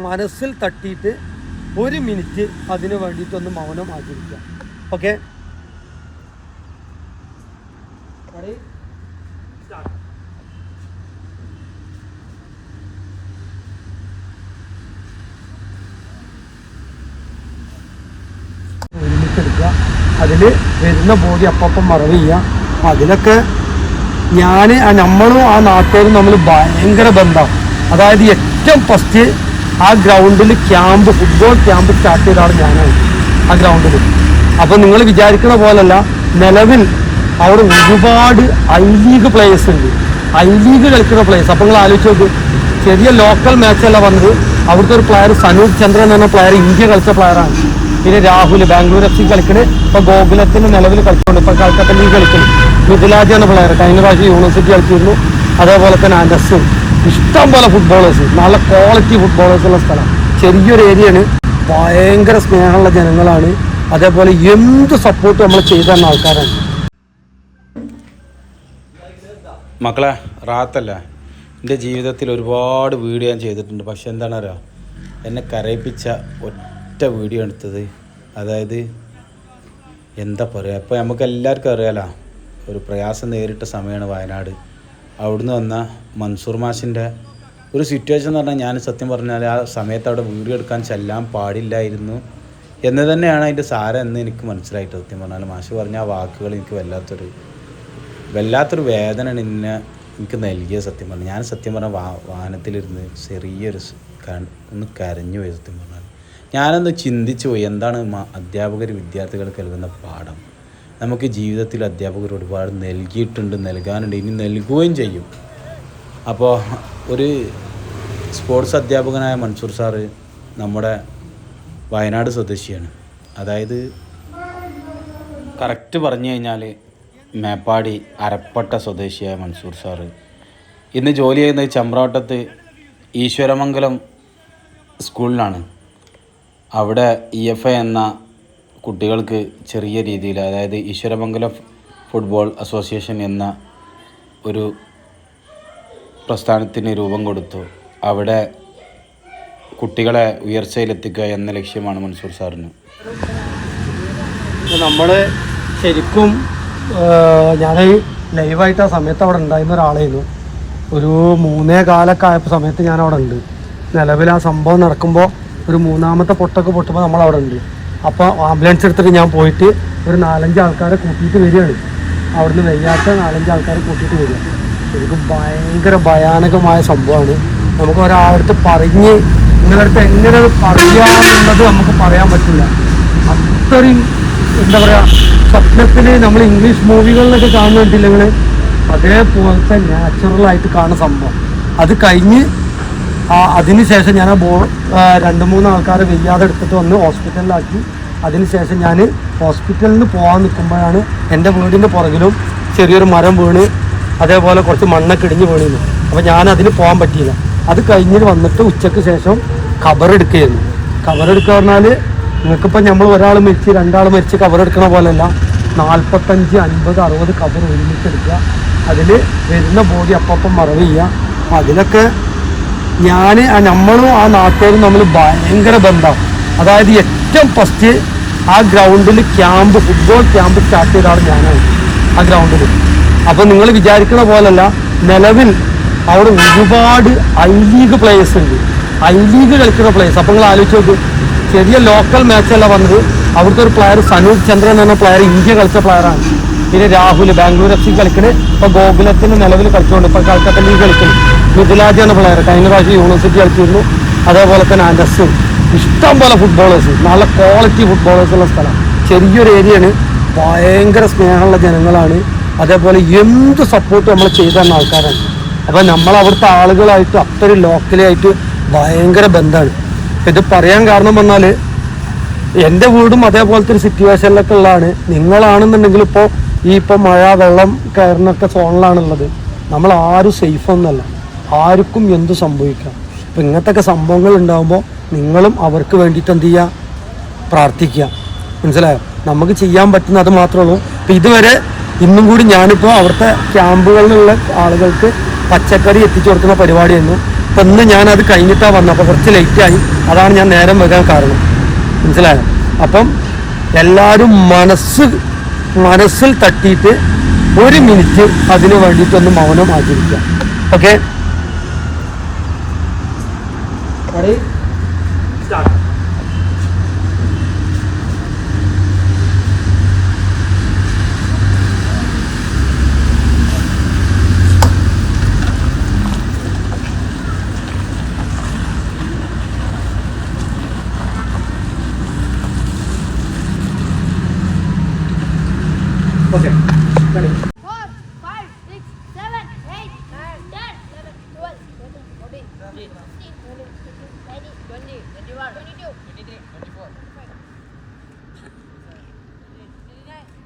മനസ്സിൽ തട്ടിയിട്ട് ഒരു മിനിറ്റ് അതിന് വേണ്ടിയിട്ടൊന്ന് മൗനം ആചരിക്കാം ഓക്കെ? ഒരുമിച്ചെടുക്കുക അതിൽ വരുന്ന ബോഡി അപ്പം മറവ് ചെയ്യുക. അതിലൊക്കെ ഞാൻ നമ്മളും ആ നാട്ടുകാരും നമ്മൾ ഭയങ്കര ബന്ധമാണ് അതായത് ഏറ്റവും ഫസ്റ്റ് ആ ഗ്രൗണ്ടിൽ ക്യാമ്പ് ഫുട്ബോൾ ക്യാമ്പ് സ്റ്റാർട്ട് ചെയ്ത ആൾ ഞാനാണ്. ആ ഗ്രൗണ്ടിൽ അപ്പോൾ നിങ്ങൾ വിചാരിക്കുന്ന പോലല്ല നിലവിൽ അവിടെ ഒരുപാട് ഐ ലീഗ് പ്ലേയേഴ്സ് ഉണ്ട്. ഐ ലീഗ് കളിക്കുന്ന പ്ലേയേഴ്സ് അപ്പോൾ നിങ്ങൾ ആലോചിച്ച് നോക്ക്. ചെറിയ ലോക്കൽ മാച്ചല്ല വന്നത്. അവിടുത്തെ ഒരു പ്ലെയർ സനൂപ് ചന്ദ്രൻ എന്ന പ്ലെയർ ഇന്ത്യ കളിച്ച പ്ലെയറാണ് പിന്നെ രാഹുൽ ബാംഗ്ലൂർ എഫ് സി കളിക്കണ്. ഇപ്പൊ ഗോകുലത്തിന് നിലവിൽ കളിച്ചുകൊണ്ട് ഇപ്പൊ കൽക്കത്ത ലീഗ് കളിക്കുന്നു മിഥിലാജ് എന്ന പ്ലെയർ കഴിഞ്ഞ പ്രാവശ്യം യൂണിവേഴ്സിറ്റി കളിച്ചിരുന്നു. അതേപോലെ തന്നെ അനസും ഇഷ്ടം പോലെ ഫുട്ബോളേഴ്സ് നല്ല ക്വാളിറ്റി ഫുട്ബോളേഴ്സ് ഉള്ള സ്ഥലം. ചെറിയൊരു ഏരിയയാണ് ഭയങ്കര സ്നേഹമുള്ള ജനങ്ങളാണ്. അതേപോലെ എന്ത് സപ്പോർട്ട് നമ്മൾ ചെയ്തു തന്ന ആൾക്കാരാണ്. മക്കളെ റാത്തല്ല? എന്റെ ജീവിതത്തിൽ ഒരുപാട് വീഡിയോ ഞാൻ ചെയ്തിട്ടുണ്ട്. പക്ഷെ എന്താണ് അറിയോ എന്നെ കരയിപ്പിച്ച ഒറ്റ വീഡിയോ എടുത്തത്. അതായത് എന്താ പറയുക ഇപ്പോൾ നമുക്ക് എല്ലാവർക്കും അറിയാലോ. ഒരു പ്രയാസം നേരിട്ട സമയമാണ് വയനാട്. അവിടുന്ന് വന്ന മൻസൂർ മാഷിന്റെ ഒരു സിറ്റുവേഷൻ എന്ന് പറഞ്ഞാൽ ഞാൻ സത്യം പറഞ്ഞാൽ ആ സമയത്ത് അവിടെ വീട് എടുക്കാൻ ചെല്ലാൻ പാടില്ലായിരുന്നു എന്ന് തന്നെയാണ് അതിന്റെ സാരം എന്ന് എനിക്ക് മനസ്സിലായിട്ട് സത്യം പറഞ്ഞാൽ. മാഷ് പറഞ്ഞ ആ വാക്കുകൾ എനിക്ക് വല്ലാത്തൊരു വല്ലാത്തൊരു വേദനയാണ് നിന്നെ എനിക്ക് നൽകിയ സത്യം പറഞ്ഞു ഞാൻ സത്യം പറഞ്ഞ വാ വാഹനത്തിലിരുന്ന് ചെറിയൊരു ഒന്ന് കരഞ്ഞു പോയി സത്യം പറഞ്ഞാൽ. ഞാനൊന്ന് ചിന്തിച്ചു പോയി എന്താണ് അധ്യാപകർ വിദ്യാർത്ഥികൾക്ക് നൽകുന്ന പാഠം? നമുക്ക് ജീവിതത്തിൽ അധ്യാപകർ ഒരുപാട് നൽകിയിട്ടുണ്ട് നൽകാനുണ്ട് ഇനി നൽകുകയും ചെയ്യും. അപ്പോൾ ഒരു സ്പോർട്സ് അധ്യാപകനായ മൻസൂർ സാറ് നമ്മുടെ വയനാട് സ്വദേശിയാണ്. അതായത് കറക്റ്റ് പറഞ്ഞു കഴിഞ്ഞാൽ മേപ്പാടി അരപ്പട്ട സ്വദേശിയായ മൻസൂർ സാറ്. ഇന്ന് ജോലി ചെയ്യുന്നത് ചമ്പ്രാവട്ടത്ത് ഈശ്വരമംഗലം സ്കൂളിലാണ്. അവിടെ ഇ എഫ് എ എന്ന കുട്ടികൾക്ക് ചെറിയ രീതിയിൽ അതായത് ഈശ്വരമംഗലം ഫുട്ബോൾ അസോസിയേഷൻ എന്ന ഒരു പ്രസ്ഥാനത്തിന് രൂപം കൊടുത്തു. അവിടെ കുട്ടികളെ ഉയർച്ചയിലെത്തിക്കുക എന്ന ലക്ഷ്യമാണ് മൻസൂർ സാറിന്. നമ്മൾ ശരിക്കും ഞാൻ ലൈവായിട്ട് ആ സമയത്ത് അവിടെ ഉണ്ടായിരുന്ന ഒരാളായിരുന്നു. ഒരു മൂന്നേ കാലൊക്കെ ആയപ്പോൾ സമയത്ത് ഞാൻ അവിടെ ഉണ്ട് നിലവിൽ ആ സംഭവം നടക്കുമ്പോൾ ഒരു മൂന്നാമത്തെ പൊട്ടൊക്കെ പൊട്ടുമ്പോൾ നമ്മൾ അവിടെ ഉണ്ട് അപ്പോൾ ആംബുലൻസ് എടുത്തിട്ട് ഞാൻ പോയിട്ട് ഒരു നാലഞ്ച് ആൾക്കാരെ കൂട്ടിയിട്ട് വരികയാണ്. അവിടുന്ന് വയ്യാത്ത നാലഞ്ച് ആൾക്കാരെ കൂട്ടിയിട്ട് വരിക. ശരിക്കും ഭയങ്കര ഭയാനകമായ സംഭവമാണ്. നമുക്ക് ഒരാളടുത്ത് പറഞ്ഞ് നിങ്ങളടുത്ത് എങ്ങനെ പറയാമെന്നുള്ളത് നമുക്ക് പറയാൻ പറ്റില്ല. അത്രയും എന്താ പറയാ സ്വപ്നത്തിന് നമ്മൾ ഇംഗ്ലീഷ് മൂവികളിലൊക്കെ കാണുന്നുണ്ടില്ലെങ്കിൽ അതേപോലത്തെ നാച്ചുറൽ ആയിട്ട് കാണുന്ന സംഭവം. അത് കഴിഞ്ഞ് അതിനുശേഷം ഞാൻ ആ ബോ രണ്ട് മൂന്ന് ആൾക്കാരെ വെയ്യാതെ എടുത്തിട്ട് വന്ന് ഹോസ്പിറ്റലിലാക്കി. അതിനുശേഷം ഞാൻ ഹോസ്പിറ്റലിൽ നിന്ന് പോകാൻ നിൽക്കുമ്പോഴാണ് എന്റെ വീടിന്റെ പുറകിലും ചെറിയൊരു മരം വീണ് അതേപോലെ കുറച്ച് മണ്ണൊക്കെ ഇടിഞ്ഞ് വീണിരുന്നു അപ്പോൾ ഞാൻ അതിന് പോകാൻ പറ്റിയില്ല. അത് കഴിഞ്ഞിട്ട് വന്നിട്ട് ഉച്ചയ്ക്ക് ശേഷം കബറെടുക്കുകയായിരുന്നു കബറെടുക്കുക പറഞ്ഞാൽ നിങ്ങൾക്കിപ്പോൾ നമ്മൾ ഒരാൾ മരിച്ച് രണ്ടാൾ മരിച്ച് കബറെടുക്കണ പോലെയല്ല. നാൽപ്പത്തഞ്ച് അൻപത് അറുപത് കബർ ഒരുമിച്ചെടുക്കുക അതിൽ വരുന്ന ബോഡി അപ്പം മറവ് ചെയ്യുക. അതിലൊക്കെ ഞാൻ നമ്മളും ആ നാട്ടുകാരും നമ്മൾ ഭയങ്കര ബന്ധമാണ്. അതായത് ഏറ്റവും ഫസ്റ്റ് ആ ഗ്രൗണ്ടിൽ ക്യാമ്പ് ഫുട്ബോൾ ക്യാമ്പ് സ്റ്റാർട്ട് ചെയ്ത ആൾ ഞാനാണ് ആ ഗ്രൗണ്ടിൽ അപ്പോൾ നിങ്ങൾ വിചാരിക്കുന്ന പോലല്ല നിലവിൽ അവിടെ ഒരുപാട് ഐ ലീഗ് പ്ലേയേഴ്സ് ഉണ്ട്. ഐ ലീഗ് കളിക്കുന്ന പ്ലേയേഴ്സ് അപ്പോൾ നിങ്ങൾ ആലോചിച്ച് നോക്ക് ചെറിയ ലോക്കൽ മാച്ചല്ല വന്നത്. അവിടുത്തെ ഒരു പ്ലെയർ സനൂപ് ചന്ദ്രൻ എന്ന പ്ലെയർ ഇന്ത്യ കളിച്ച പ്ലെയറാണ് പിന്നെ രാഹുൽ ബാംഗ്ലൂർ എഫ് സി കളിക്കണ്. ഇപ്പൊ ഗോകുലത്തിന് നിലവിൽ കളിച്ചുകൊണ്ട് ഇപ്പൊ കൽക്കത്ത ലീഗ് കളിക്കുന്നു മിഥിലാജ് എന്ന പ്ലെയർ കഴിഞ്ഞ പ്രാവശ്യം യൂണിവേഴ്സിറ്റി കളിച്ചിരുന്നു. അതേപോലെ തന്നെ അനസും. ഇഷ്ടം പോലെ ഫുട്ബോളേഴ്സ് നല്ല ക്വാളിറ്റി ഫുട്ബോളേഴ്സ് ഉള്ള സ്ഥലം. ചെറിയൊരു ഏരിയയാണ് ഭയങ്കര സ്നേഹമുള്ള ജനങ്ങളാണ്. അതേപോലെ എന്ത് സപ്പോർട്ട് നമ്മൾ ചെയ്തു തന്ന ആൾക്കാരാണ്. അപ്പോൾ നമ്മൾ അവിടുത്തെ ആളുകളായിട്ട് അത്രയും ലോക്കലായിട്ട് ഭയങ്കര ബന്ധമാണ്. ഇത് പറയാൻ കാരണം വന്നാൽ എന്റെ വീടും അതേപോലത്തെ ഒരു സിറ്റുവേഷനിലൊക്കെ ഉള്ളതാണ്. നിങ്ങളാണെന്നുണ്ടെങ്കിൽ ഇപ്പോൾ ഈ ഇപ്പോൾ മഴ വെള്ളം കയറുന്നൊക്കെ സോണിലാണുള്ളത് നമ്മൾ ആരും സേഫ് ഒന്നല്ല ആർക്കും എന്തു സംഭവിക്കാം? അപ്പം ഇങ്ങനത്തെ സംഭവങ്ങൾ ഉണ്ടാകുമ്പോൾ നിങ്ങളും അവർക്ക് വേണ്ടിയിട്ട് എന്ത് ചെയ്യുക പ്രാർത്ഥിക്കുക. മനസ്സിലായോ? നമുക്ക് ചെയ്യാൻ പറ്റുന്ന അത് മാത്രമേ ഉള്ളൂ. അപ്പം ഇതുവരെ ഇന്നും കൂടി ഞാനിപ്പോൾ അവിടുത്തെ ക്യാമ്പുകളിലുള്ള ആളുകൾക്ക് പച്ചക്കറി എത്തിച്ചു കൊടുക്കുന്ന പരിപാടിയായിരുന്നു. അപ്പം ഇന്ന് ഞാനത് കഴിഞ്ഞിട്ടാണ് വന്നത്. അപ്പോൾ കുറച്ച് ലേറ്റായി അതാണ് ഞാൻ നേരം വരാൻ കാരണം. മനസ്സിലായോ? അപ്പം എല്ലാവരും മനസ്സ് മനസ്സിൽ തട്ടിയിട്ട് ഒരു മിനിറ്റ് അതിന് വേണ്ടിയിട്ടൊന്ന് മൗനം ആചരിക്കുക. Okay Ready? Start. Okay, ready. 20, 21, 22, 23, 24. 25. 29.